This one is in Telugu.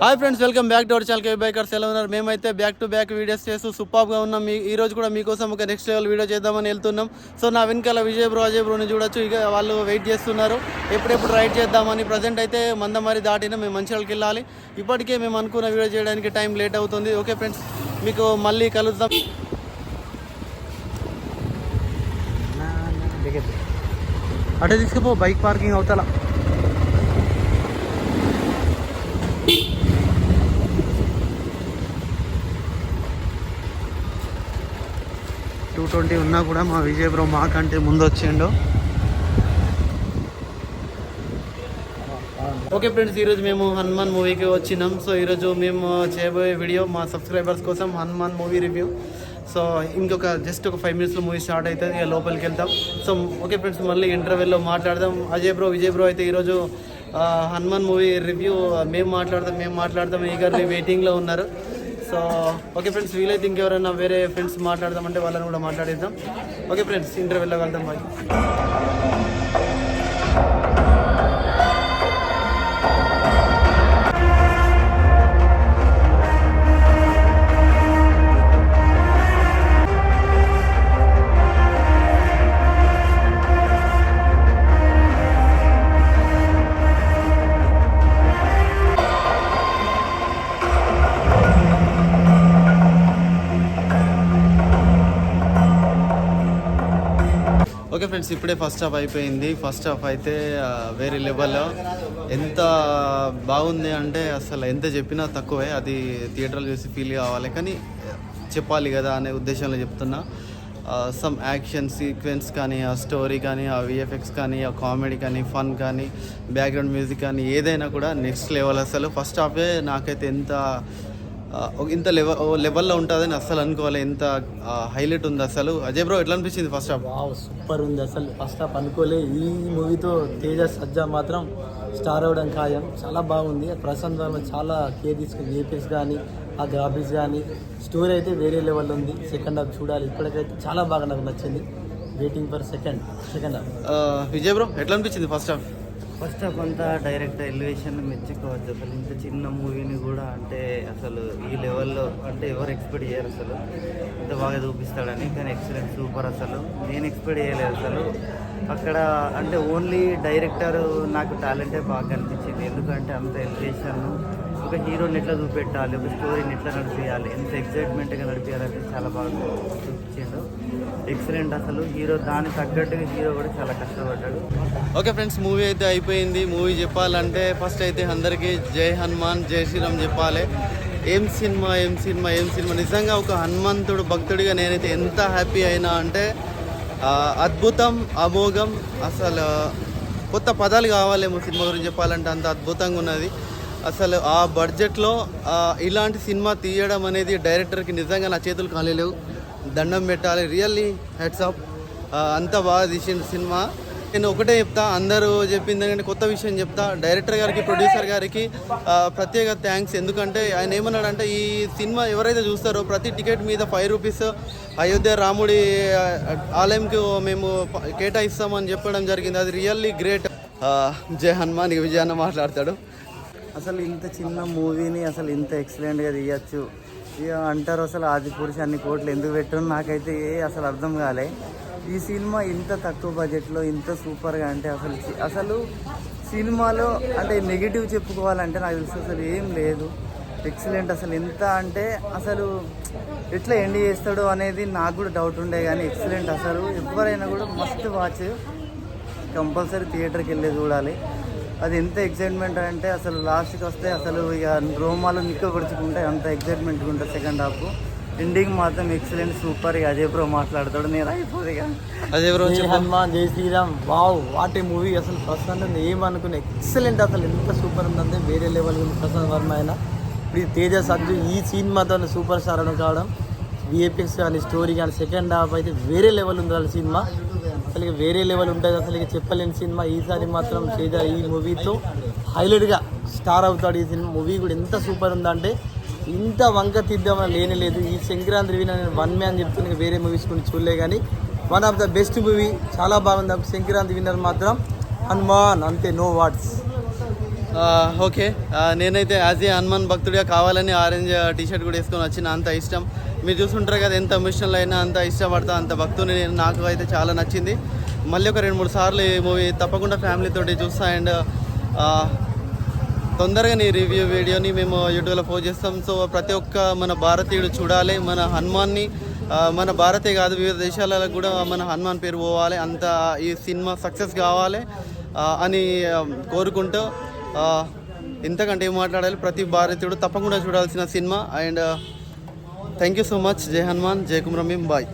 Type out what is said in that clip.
Hi friends welcome back to our channel KV bikers ఎలా ఉన్నారు? మేమైతే బ్యాక్ టు బ్యాక్ వీడియోస్ చేస్తూ సూపర్గా ఉన్నాం. మీ ఈ రోజు కూడా మీకోసం ఒక నెక్స్ట్ లెవెల్ వీడియో చేద్దామని వెళ్తున్నాం. సో నా వెనకాల విజయ్ బ్రో అజయ్ బ్రోని చూడొచ్చు. ఇక వాళ్ళు వెయిట్ చేస్తున్నారు. ఎప్పుడెప్పుడు రైడ్ చేద్దామని ప్రజెంట్ అయితే మందమారి దాటిన మేము మంచిర్యాలకి వెళ్ళాలి. ఇప్పటికే మేము అనుకున్న వీడియో చేయడానికి టైం లేట్ అవుతుంది. ఓకే ఫ్రెండ్స్ మీకు మళ్ళీ కలుద్దాం. అటే తీసుకుపో బైక్ పార్కింగ్ అవుతాలా. టూ ట్వంటీ ఉన్నా కూడా మా విజయ్ బ్రో మాకంటే ముందు వచ్చిండు ఓకే ఫ్రెండ్స్ ఈరోజు మేము హనుమాన్ మూవీకి వచ్చినాం. సో ఈరోజు మేము చేయబోయే వీడియో మా సబ్స్క్రైబర్స్ కోసం హనుమాన్ మూవీ రివ్యూ. సో ఇంకొక జస్ట్ ఒక ఫైవ్ మినిట్స్లో మూవీ స్టార్ట్ అవుతుంది ఇక లోపలికి వెళ్తాం. సో ఓకే ఫ్రెండ్స్ మళ్ళీ ఇంటర్వెల్లో మాట్లాడదాం. అజయ్ బ్రో విజయ్ బ్రో అయితే ఈరోజు హనుమాన్ మూవీ రివ్యూ మేము మాట్లాడదాం మేము మాట్లాడదాం. ఈగర్లీ వెయిటింగ్లో ఉన్నారు. సో ఓకే ఫ్రెండ్స్ వీలైతే ఇంకెవరైనా వేరే ఫ్రెండ్స్ మాట్లాడదామంటే వాళ్ళని కూడా మాట్లాడేద్దాం. ఓకే ఫ్రెండ్స్ ఇంటర్వ్యూలో వెళ్దాం బాయ్ ఓకే ఫ్రెండ్స్ ఇప్పుడే ఫస్ట్ హాఫ్ అయిపోయింది. ఫస్ట్ హాఫ్ అయితే వేరే లెవెల్లో ఎంత బాగుంది అంటే అసలు ఎంత చెప్పినా తక్కువే. అది థియేటర్లో చూసి ఫీల్ కావాలి. కానీ చెప్పాలి కదా అనే ఉద్దేశంలో చెప్తున్నా. సమ్ యాక్షన్ సీక్వెన్స్ కానీ ఆ స్టోరీ కానీ ఆ విఎఫ్ఎక్స్ కానీ ఆ కామెడీ కానీ ఫన్ కానీ బ్యాక్గ్రౌండ్ మ్యూజిక్ కానీ ఏదైనా కూడా నెక్స్ట్ లెవెల్ అసలు ఫస్ట్ హాఫే నాకైతే ఎంత ఇంత లెవెల్ లెవెల్లో ఉంటుందని అస్సలు అనుకోవాలి. ఎంత హైలైట్ ఉంది అసలు అజయ్ బ్రో ఎట్లా అనిపించింది ఫస్ట్ హాఫ్ సూపర్ ఉంది అసలు ఫస్ట్ హాఫ్ అనుకోలే. ఈ మూవీతో తేజ సజ్జా మాత్రం స్టార్ అవ్వడం ఖాయం. చాలా బాగుంది. ప్రశాంత్ వర్మ చాలా కేర్ తీసుకుంది. ఏపీఎస్ కానీ ఆ గ్రాఫిక్స్ కానీ స్టోరీ అయితే వేరే లెవెల్ ఉంది. సెకండ్ హాఫ్ చూడాలి. ఇప్పటికైతే చాలా బాగా నాకు నచ్చింది. Waiting for second second half Vijay bro ఎట్లా అనిపించింది ఫస్ట్ హాఫ్ ఫస్ట్ ఆఫ్ అంతా డైరెక్ట్ ఎలివేషన్ మెచ్చుకోవచ్చు అసలు ఇంత చిన్న మూవీని కూడా అంటే అసలు ఈ లెవెల్లో అంటే ఎవరు ఎక్స్పెక్ట్ చేయరు అసలు. ఇంత బాగా చూపిస్తాడని కానీ ఎక్సలెంట్ సూపర్ అసలు. నేను ఎక్స్పెక్ట్ చేయలేదు అసలు. అక్కడ అంటే ఓన్లీ డైరెక్టర్ నాకు టాలెంటే బాగా అనిపించింది ఎందుకంటే అంత ఎలివేషన్ ఒక హీరోని ఎట్లా చూపెట్టాలి ఒక స్టోరీని ఎట్లా నడిపించాలి ఎంత ఎక్సైట్మెంట్గా నడిపించాలంటే చాలా బాగా చూపించిండు ఎక్సలెంట్ అసలు. హీరో దానికి తగ్గట్టుగా హీరో కూడా చాలా కష్టపడ్డాడు. ఓకే ఫ్రెండ్స్ మూవీ అయితే అయిపోయింది. మూవీ చెప్పాలంటే ఫస్ట్ అయితే అందరికీ జై హనుమాన్ జై శ్రీరామ్ చెప్పాలి. ఏం సినిమా ఏం సినిమా ఏం సినిమా? నిజంగా ఒక హనుమంతుడు భక్తుడిగా నేనైతే ఎంత హ్యాపీ అయినా అంటే అద్భుతం అమోఘం అసలు కొత్త పదాలు కావాలేమో సినిమా గురించి చెప్పాలంటే అంత అద్భుతంగా ఉన్నది. అసలు ఆ బడ్జెట్లో ఇలాంటి సినిమా తీయడం అనేది డైరెక్టర్కి నిజంగా నా చేతులు కాలేలేవు. దండం పెట్టాలి. రియల్లీ హెడ్స్ అప్ అంత బాగా తీసిన సినిమా. నేను ఒకటే చెప్తా అందరూ చెప్పింది ఏంటంటే కొత్త విషయం చెప్తా. డైరెక్టర్ గారికి ప్రొడ్యూసర్ గారికి ప్రత్యేక థ్యాంక్స్ ఎందుకంటే ఆయన ఏమన్నాడంటే ఈ సినిమా ఎవరైతే చూస్తారో ప్రతి టికెట్ మీద ఫైవ్ రూపీస్ అయోధ్య రాముడి ఆలయంకి మేము కేటాయిస్తామని చెప్పడం జరిగింది. అది రియల్లీ గ్రేట్ జై హనుమాన్ ఇక విజయాన్న మాట్లాడతాడు. అసలు ఇంత చిన్న మూవీని అసలు ఇంత ఎక్సలెంట్గా తీయచ్చు. ఇక అంటారు అసలు ఆది పురుషు అన్ని కోట్లు ఎందుకు పెట్టారు నాకైతే ఏ అసలు అర్థం కాలే. ఈ సినిమా ఇంత తక్కువ బడ్జెట్లో ఇంత సూపర్గా అంటే అసలు అసలు సినిమాలో అంటే నెగిటివ్ చెప్పుకోవాలంటే నాకు తెలిసి అసలు ఏం లేదు. ఎక్సలెంట్ అసలు ఎంత అంటే అసలు ఎట్లా ఎండ్ చేస్తాడో అనేది నాకు కూడా డౌట్ ఉండే కానీ ఎక్సలెంట్ అసలు. ఎవరైనా కూడా మస్ట్ వాచ్ కంపల్సరీ థియేటర్కి వెళ్ళి చూడాలి. అది ఎంత ఎక్సైట్మెంట్ అంటే అసలు లాస్ట్కి వస్తే అసలు ఇక రోమాలు నిక్కబడుచుకుంటే అంత ఎక్సైట్మెంట్గా ఉంటుంది సెకండ్ హాఫ్ ఎండింగ్ మాత్రం ఎక్సలెంట్ సూపర్ ఇక అజయ్ బ్రో మాట్లాడతాడు. నేను అయిపోదు ఇక. అదే bro Hanuman Jai Shri Ram. Wow what a movie అసలు ప్రశాంత్ ఏమనుకునే ఎక్సలెంట్ అసలు. ఎంత సూపర్ ఉందంటే వేరే లెవెల్ ఉంది ప్రశాంత్ వర్మ అయినా. ఇప్పుడు ఈ తేజ సజ్జు ఈ సినిమాతో సూపర్ స్టార్ అని కావడం విఎఫ్ఎక్స్ కానీ స్టోరీ కానీ సెకండ్ హాఫ్ అయితే వేరే లెవెల్ ఉంది వాళ్ళ సినిమా అసలు వేరే లెవెల్ ఉంటుంది. అసలు చెప్పలేని సినిమా ఈసారి మాత్రం తేజ ఈ మూవీతో. హైలైట్గా స్టార్ అవుతాడు ఈ సినిమా. మూవీ కూడా ఎంత సూపర్ ఉందంటే ఇంత వంక తీద్దామని లేనే లేదు. ఈ సంక్రాంతి రివ్యూ నేను వన్ మ్యాన్ చెప్తున్నా వేరే మూవీస్ కొన్ని చూడలే కానీ one of the best movie చాలా బాగుంది. సంక్రాంతి విన్నర్ మాత్రం హనుమాన్ అంతే నో వాట్స్ ఓకే. నేనైతే యాజ్ ఏ హనుమాన్ భక్తుడిగా కావాలని ఆరెంజ్ టీషర్ట్ కూడా వేసుకొని వచ్చిన అంత ఇష్టం. మీరు చూస్తుంటారు కదా ఎంత మిషన్లో అయినా అంత ఇష్టపడతా అంత భక్తుని నేను నాకు అయితే చాలా నచ్చింది. మళ్ళీ ఒక రెండు మూడు సార్లు ఈ మూవీ తప్పకుండా ఫ్యామిలీతోటి చూస్తా అండ్ తొందరగా నీ రివ్యూ వీడియోని మేము యూట్యూబ్లో పోస్ట్ చేస్తాం. సో ప్రతి ఒక్క మన భారతీయుడు చూడాలి మన హనుమాన్ని మన భారతే కాదు వివిధ దేశాలలో కూడా మన హనుమాన్ పేరు పోవాలి అంత ఈ సినిమా సక్సెస్ కావాలి అని కోరుకుంటూ ఇంతకంటే ఏం మాట్లాడాలి? ప్రతి భారతీయుడు తప్పకుండా చూడాల్సిన cinema and thank you so much Jai Hanuman Jai కుమ్రమీం bye